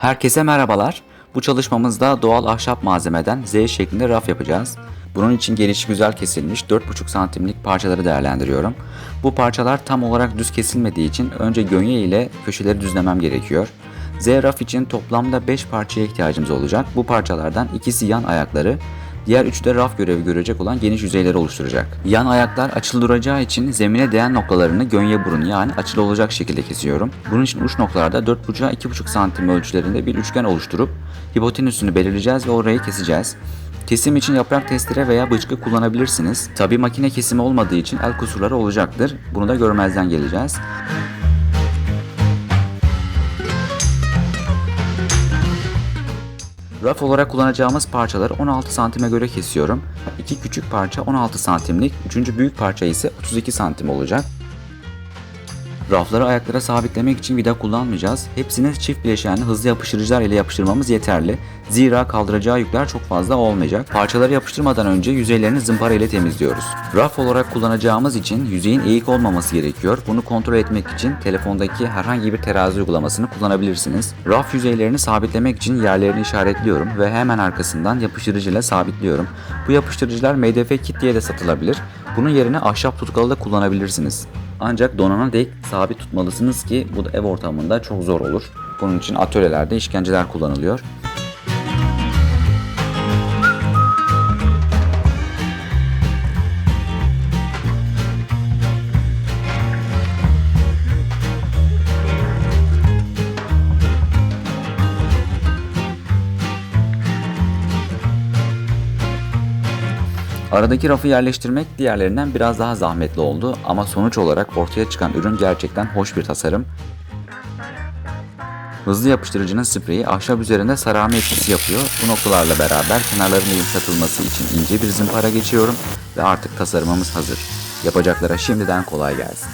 Herkese merhabalar. Bu çalışmamızda doğal ahşap malzemeden Z şeklinde raf yapacağız. Bunun için gelişi güzel kesilmiş 4,5 santimlik parçaları değerlendiriyorum. Bu parçalar tam olarak düz kesilmediği için önce gönye ile köşeleri düzlemem gerekiyor. Z raf için toplamda 5 parçaya ihtiyacımız olacak. Bu parçalardan ikisi yan ayakları, diğer üçü de raf görevi görecek olan geniş yüzeyleri oluşturacak. Yan ayaklar açılı duracağı için zemine değen noktalarını gönye burun yani açılı olacak şekilde kesiyorum. Bunun için uç noktalarda 4,5'a 2,5 santim ölçülerinde bir üçgen oluşturup hipotenüsünü belirleyeceğiz ve orayı keseceğiz. Kesim için yaprak testere veya bıçkı kullanabilirsiniz. Tabi makine kesimi olmadığı için el kusurları olacaktır. Bunu da görmezden geleceğiz. Raf olarak kullanacağımız parçaları 16 santime göre kesiyorum. İki küçük parça 16 santimlik, üçüncü büyük parça ise 32 santim olacak. Rafları ayaklara sabitlemek için vida kullanmayacağız. Hepsini çift bileşenli hızlı yapıştırıcılar ile yapıştırmamız yeterli. Zira kaldıracağı yükler çok fazla olmayacak. Parçaları yapıştırmadan önce yüzeylerini zımpara ile temizliyoruz. Raf olarak kullanacağımız için yüzeyin eğik olmaması gerekiyor. Bunu kontrol etmek için telefondaki herhangi bir terazi uygulamasını kullanabilirsiniz. Raf yüzeylerini sabitlemek için yerlerini işaretliyorum ve hemen arkasından yapıştırıcı ile sabitliyorum. Bu yapıştırıcılar MDF kit diye de satılabilir. Bunun yerine ahşap tutkalı da kullanabilirsiniz. Ancak donana dek sabit tutmalısınız ki bu da ev ortamında çok zor olur. Bunun için atölyelerde işkenceler kullanılıyor. Aradaki rafı yerleştirmek diğerlerinden biraz daha zahmetli oldu ama sonuç olarak ortaya çıkan ürün gerçekten hoş bir tasarım. Hızlı yapıştırıcının spreyi ahşap üzerinde sararma etkisi yapıyor. Bu noktalarla beraber kenarların yumuşatılması için ince bir zımpara geçiyorum ve artık tasarımımız hazır. Yapacaklara şimdiden kolay gelsin.